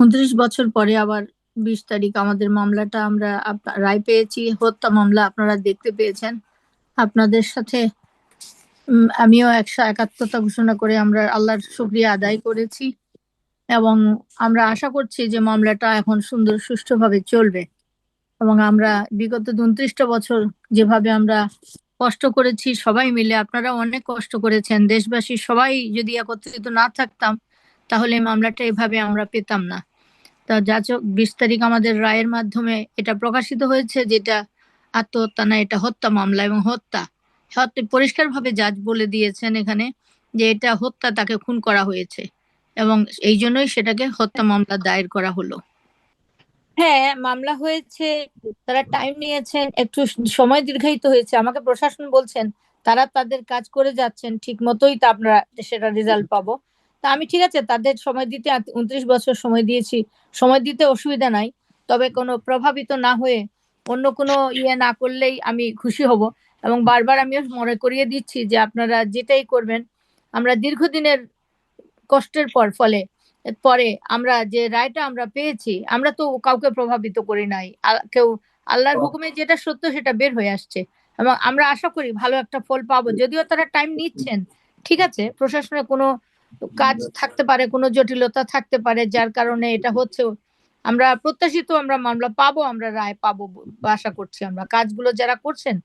উনত্রিশ বছর পরে আবার বিশ তারিখ আমাদের মামলাটা আমরা রায় পেয়েছি, হত্যা মামলা আপনারা দেখতে পেয়েছেন। আপনাদের সাথে আমিও একশো একাত্মতা ঘোষণা করে আমরা আল্লাহর শুক্রিয়া আদায় করেছি এবং আমরা আশা করছি যে মামলাটা এখন সুন্দর সুষ্ঠুভাবে চলবে এবং আমরা বিগত উনত্রিশটা বছর যেভাবে আমরা কষ্ট করেছি সবাই মিলে আপনারা অনেক কষ্ট করেছেন, দেশবাসী সবাই যদি একত্রিত না থাকতাম তাহলে মামলাটা এভাবে আমরা পেতাম না। তা যাচক বিশ তারিখ আমাদের রায়ের মাধ্যমে এটা প্রকাশিত হয়েছে যেটা আত্মহত্যা না, এটা হত্যা মামলা এবং হত্যা। হত্যা পরিষ্কারভাবে জাজ বলে দিয়েছেন এখানে যে এটা হত্যা তাকে খুন করা হয়েছে এবং এই জন্যই সেটাকে হত্যা মামলা দায়ের করা হলো। হ্যাঁ মামলা হয়েছে, তারা টাইম নিয়েছেন, একটু সময় দীর্ঘায়িত হয়েছে। আমাকে প্রশাসন বলছেন, তারা তাদের কাজ করে যাচ্ছেন ঠিক মতোই তা আমরা সেটা রেজাল্ট পাবো। তা আমি ঠিক আছে তাদের সময় দিতে উনত্রিশ বছর সময় দিয়েছি। সময় দিতে অসুবিধা নাই তবে কোনো প্রভাবিত না হয়ে অন্য কোনো ইয়ে না করলেই আমি খুশি হব এবং বারবার আমিও মনে করিয়ে দিচ্ছি যে আপনারা যেটাই করবেন আমরা দীর্ঘদিনের কষ্টের পর ফলে পরে আমরা যে রায়টা আমরা পেয়েছি আমরা তো কাউকে প্রভাবিত করি নাই। কেউ আল্লাহর হুকুমে যেটা সত্য সেটা বের হয়ে আসছে এবং আমরা আশা করি ভালো একটা ফল পাবো যদিও তারা টাইম নিচ্ছেন। ঠিক আছে প্রশাসনের কোনো কাজ থাকতে পারে, কোনো জটিলতা থাকতে পারে, যার কারণে এটা হচ্ছে, আমরা প্রত্যাশিত আমরা মামলা পাবো, আমরা রায় পাবো আশা করছি আমরা। কাজগুলো যারা করছেন,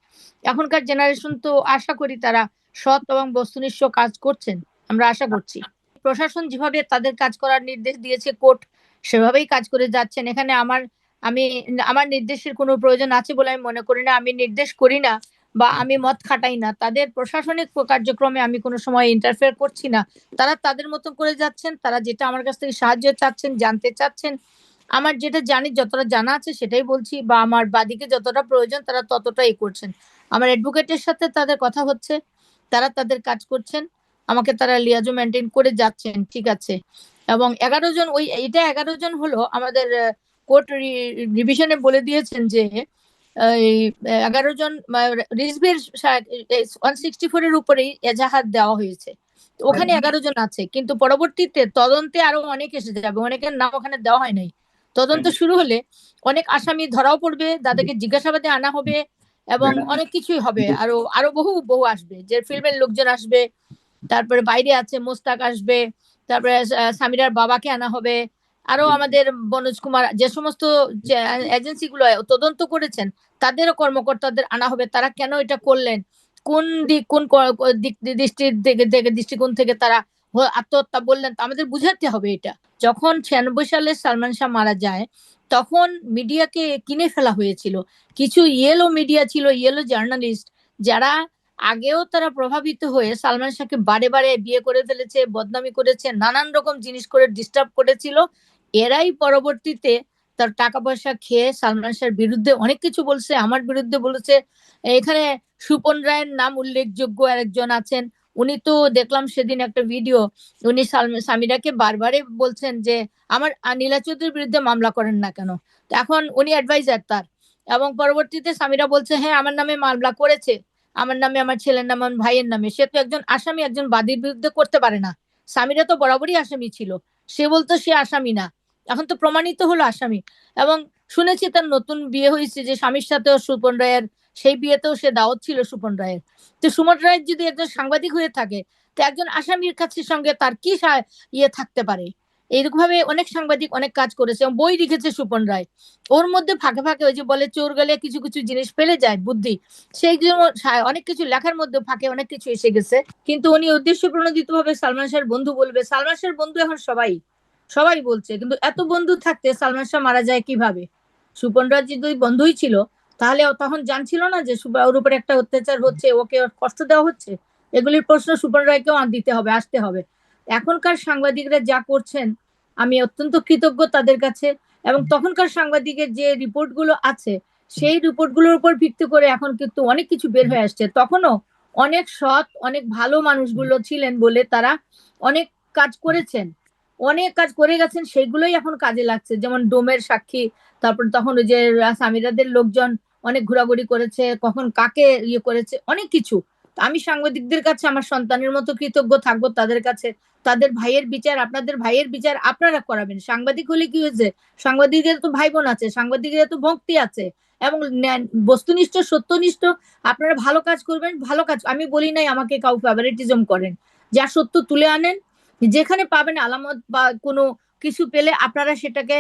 এখনকার জেনারেশন তো আশা করি তারা সৎ এবং বস্তুনিষ্ঠ কাজ করছেন, আমরা আশা করছি। প্রশাসন যেভাবে তাদের কাজ করার নির্দেশ দিয়েছে, কোর্ট সেভাবেই কাজ করে যাচ্ছেন। এখানে আমার, আমি, আমার নির্দেশের কোনো প্রয়োজন আছে বলে আমি মনে করি না, আমি নির্দেশ করি না বা আমি মত খাটাই না তাদের প্রশাসনিক কার্যক্রমে আমি কোনো সময় ইন্টারফেয়ার করছি না। তারা তাদের মতো করে যাচ্ছেন তারা যেটা আমার কাছ থেকে সাহায্য চাচ্ছেন জানতে চাচ্ছেন। আমার যেটা জানি যতটা জানা আছে সেটাই বলছি বা আমার বাদিকে যতটা প্রয়োজন তারা ততটাই করছেন। আমার অ্যাডভোকেটের সাথে তাদের কথা হচ্ছে তারা তাদের কাজ করছেন আমাকে তারা লিয়াজো মেনটেন করে যাচ্ছেন ঠিক আছে। এবং এগারো জন ওই এটা এগারো জন হলো আমাদের কোর্ট রিভিশনে বলে দিয়েছেন যে এগারো জন রিজভির ওয়ান সিক্সটি ফোর এর উপরেই এজাহাত দেওয়া হয়েছে। ওখানে এগারো জন আছে কিন্তু পরবর্তীতে তদন্তে আরও অনেক এসে যাবে অনেকের নাম ওখানে দেওয়া হয় নাই। তদন্ত শুরু হলে অনেক আসামি ধরাও পড়বে তাদেরকে জিজ্ঞাসাবাদে আনা হবে এবং অনেক কিছুই হবে। আরও আরও বহু বহু আসবে যে ফিল্মের লোকজন আসবে তারপরে বাইরে আছে মোস্তাক আসবে তারপরে সামিরার বাবাকে আনা হবে আরও আমাদের মনোজ কুমার যে সমস্ত এজেন্সি গুলো তদন্ত করেছেন তাদেরও কর্মকর্তাদের আনা হবে। তারা কেন এটা করলেন? কোন দিক কোন দৃষ্টির থেকে দৃষ্টিকোণ থেকে তারা আত্মহত্যা বললেন? তা আমাদের বুঝাতে হবে এটা। যখন ছিয়ানব্বই সালে সালমান শাহ মারা যায় তখন মিডিয়াকে কিনে ফেলা হয়েছিল। কিছু ইয়েলো মিডিয়া ছিল ইয়েলো জার্নালিস্ট যারা আগেও তারা প্রভাবিত হয়ে সালমান শাহকে বারে বারে বিয়ে করে ফেলেছে বদনামি করেছে নানান রকম জিনিস করে ডিস্টার্ব করেছিল। এরাই পরবর্তীতে তার টাকা পয়সা খেয়ে সালমান শাহর বিরুদ্ধে অনেক কিছু বলছে, আমার বিরুদ্ধে বলেছে। এখানে সুপন রায়ের নাম উল্লেখযোগ্য আরেকজন আছেন। উনি তো দেখলাম সেদিন একটা ভিডিও, উনি সামিরাকে বারবারে বলছেন যে, আমার নীলা চৌধুরীর বিরুদ্ধে মামলা করেন না কেন? এখন উনি অ্যাডভাইজার তার। এবং পরবর্তীতে সামিরা বলছে হ্যাঁ আমার নামে মামলা করেছে। আমার নামে আমার ছেলের নামে, আমার ভাইয়ের নামে। সে তো একজন আসামি, একজন বাদীর বিরুদ্ধে করতে পারে না। সামিরা তো বরাবরই আসামি ছিল। সে বলতো সে আসামি না। এখন তো প্রমাণিত হলো আসামি। এবং শুনেছি তার নতুন বিয়ে হয়েছে যে স্বামীর সাথেও সুপন রায়ের, সেই বিয়েতেও সে দাওয়াত ছিল সুপন রায়ের। তো সুমন রায়ের যদি একজন সাংবাদিক হয়ে থাকে, তো একজন আসামির কাছে সঙ্গে তার কি ইয়ে থাকতে পারে? এইরকম ভাবে অনেক সাংবাদিক অনেক কাজ করেছে, এবং বই লিখেছে সুপন রায়। ওর মধ্যে ফাঁকে ফাঁকে ওই যে বলে, চোর গেলে কিছু কিছু জিনিস ফেলে যায়, বুদ্ধি। সেই জন্য অনেক কিছু লেখার মধ্যে ফাঁকে অনেক কিছু এসে গেছে। কিন্তু উনি উদ্দেশ্য প্রণোদিত ভাবে সালমান শাহের বন্ধু বলবে, সালমান শাহের বন্ধু এখন সবাই সবাই বলছে, কিন্তু এত বন্ধু থাকতে সালমান শাহ মারা যায় কীভাবে? সুপন রায় যদি বন্ধুই ছিল, তাহলে তখন জানছিল না যে ওর উপরে একটা অত্যাচার হচ্ছে, ওকে কষ্ট দেওয়া হচ্ছে? এগুলির প্রশ্ন সুপন রায়কেও দিতে হবে, আসতে হবে। এখনকার সাংবাদিকরা যা করছেন আমি অত্যন্ত কৃতজ্ঞ তাদের কাছে এবং তখনকার সাংবাদিকের যে রিপোর্টগুলো আছে সেই রিপোর্টগুলোর উপর ভিত্তি করে এখন কিন্তু অনেক কিছু বের হয়ে আসছে। তখনও অনেক সৎ অনেক ভালো মানুষগুলো ছিলেন বলে তারা অনেক কাজ করেছেন। অনেক কাজ করে গেছেন সেগুলোই এখন কাজে লাগছে। যেমন ডোমের সাক্ষী তারপর তখন ওই যে সামিরাদের লোকজন অনেক ঘোরাঘুরি করেছে কখন কাকে ইয়ে করেছে অনেক কিছু। আমি সাংবাদিকদের কাছে আমার সন্তানের মতো কৃতজ্ঞ থাকব, তাদের কাছে, তাদের ভাইয়ের বিচার, আপনাদের ভাইয়ের বিচার আপনারা করাবেন। সাংবাদিক হলে কি হয়েছে? সাংবাদিকের তো ভাই বোন আছে, সাংবাদিকের তো ভক্তি আছে এবং বস্তুনিষ্ঠ, সত্যনিষ্ঠ, আপনারা ভালো কাজ করবেন, ভালো কাজ, আমি বলি নাই আমাকে কাউ ফেভারিটিজম করেন। যা সত্য তুলে আনেন, যেখানে পাবেন আলামত বা কোনো কিছু পেলে আপনারা সেটাকে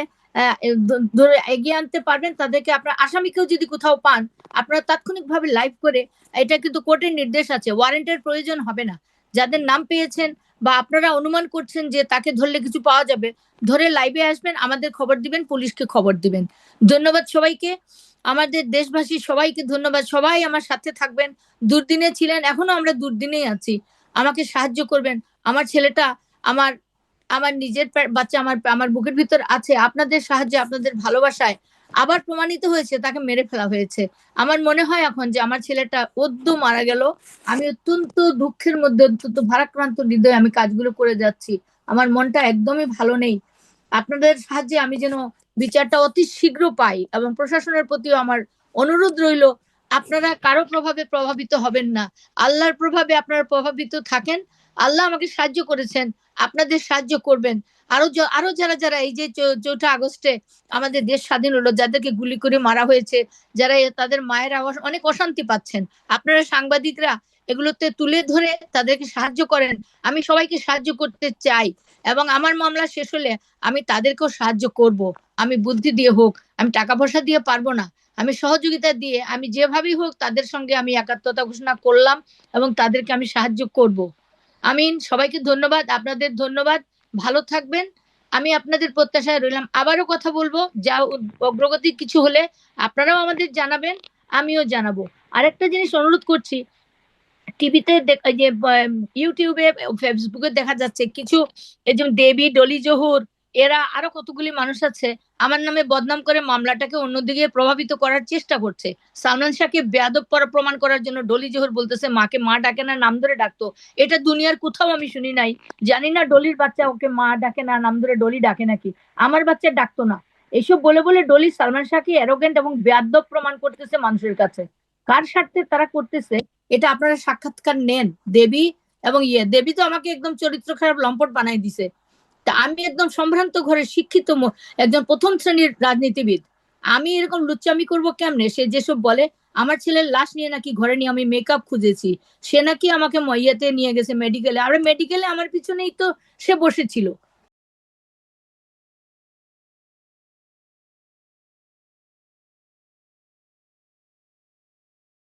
ধরে এগিয়ে আনতে পারবেন। তাদেরকে আপনার আসামিকেও যদি কোথাও পান, আপনারা তাৎক্ষণিকভাবে লাইভ করে, এটা কিন্তু কোর্টের নির্দেশ আছে। ওয়ারেন্টের প্রয়োজন হবে না। যাদের নাম পেয়েছেন বা আপনারা অনুমান করছেন যে তাকে ধরলে কিছু পাওয়া যাবে, ধরে লাইভে আসবেন, আমাদের খবর দিবেন, পুলিশকে খবর দিবেন। ধন্যবাদ সবাইকে। আমাদের দেশবাসী সবাইকে ধন্যবাদ। সবাই আমার সাথে থাকবেন। দুর্দিনে ছিলেন, এখনও আমরা দুর্দিনেই আছি। আমাকে সাহায্য করবেন। আমার ছেলেটা, আমার আমার নিজের বাচ্চা আমার আমার বুকের ভিতর আছে, আপনাদের সাহায্যে, আপনাদের ভালোবাসায় আবার প্রমাণিত হয়েছে, তাকে মেরে ফেলা হয়েছে। আমার মনে হয় এখন যে আমার ছেলেটা অদ্য মারা গেল, আমি অত্যন্ত দুঃখের মধ্যে, অত্যন্ত ভারাক্রান্ত হৃদয়ে আমি কাজগুলো করে যাচ্ছি। আমার মনটা একদমই ভালো নেই। আপনাদের সাহায্যে আমি যেন বিচারটা অতি শীঘ্র পাই এবং প্রশাসনের প্রতিও আমার অনুরোধ রইল, আপনারা কারও প্রভাবে প্রভাবিত হবেন না। আল্লাহর প্রভাবে আপনারা প্রভাবিত থাকেন। আল্লাহ আমাকে সাহায্য করেছেন, আপনাদের সাহায্য করবেন। আরও আরও যারা যারা এই যে চৌঠা আগস্টে আমাদের দেশ স্বাধীন হলো, যাদেরকে গুলি করে মারা হয়েছে, যারা তাদের মায়েরা অনেক অশান্তি পাচ্ছেন। আপনারা সাংবাদিকরা এগুলোতে তুলে ধরে তাদেরকে সাহায্য করেন। আমি সবাইকে সাহায্য করতে চাই এবং আমার মামলা শেষ হলে আমি তাদেরকেও সাহায্য করব। আমি বুদ্ধি দিয়ে হোক, আমি টাকা পয়সা দিয়ে পারব না। আমি সহযোগিতা দিয়ে, আমি যেভাবেই হোক তাদের সঙ্গে আমি একাত্মতা ঘোষণা করলাম এবং তাদেরকে আমি সাহায্য করব। আমিন, সবাইকে ধন্যবাদ, আপনাদের ধন্যবাদ, ভালো থাকবেন। আমি আপনাদের প্রত্যাশায় রইলাম। আবারও কথা বলব, যা অগ্রগতি কিছু হলে আপনারাও আমাদের জানাবেন, আমিও জানাব। আরেকটা জিনিস অনুরোধ করছি, টিভিতে যে ইউটিউবে, ফেসবুকে দেখা যাচ্ছে, কিছু, এই যেমন দেবী, ডলি জহুর এরা আরও কতগুলি মানুষ আছে? আমার নামে বদনাম করে মামলাটাকে অন্যদিকে প্রভাবিত করার চেষ্টা করছে। সালমান শাহকে বেয়াদব পরা প্রমাণ করার জন্য ডলি জোহর বলতেছে, মাকে মা ডাকে না, নাম ধরে ডাকতো। এটা দুনিয়ার কোথাও আমি শুনি নাই। জানি না ডলির বাচ্চা ওকে মা ডাকে না, নাম ধরে ডলি ডাকে নাকি। আমার বাচ্চা ডাকতো না। এইসব বলে বলে ডলি সালমান শাহকে অ্যারোগেন্ট এবং বেয়াদব প্রমাণ করতেছে মানুষের কাছে। কার স্বার্থে তারা করতেছে, এটা আপনারা সাক্ষাৎকার নেন। দেবী এবং ইয়ে দেবী তো আমাকে একদম চরিত্র খারাপ লম্পট বানাই দিছে। তা আমি একদম সম্ভ্রান্ত ঘরে শিক্ষিত একজন প্রথম শ্রেণির রাজনীতিবিদ। আমি এরকম লুচ্চামি করব কেমনে? সে যেসব বলে, আমার ছেলের লাশ নিয়ে নাকি ঘরে নিয়ে আমি মেকআপ খুঁজেছি। সে নাকি আমাকে মইয়াতে নিয়ে গেছে মেডিকেলে আর মেডিকেলে আমার পিছনেই তো সে বসেছিল।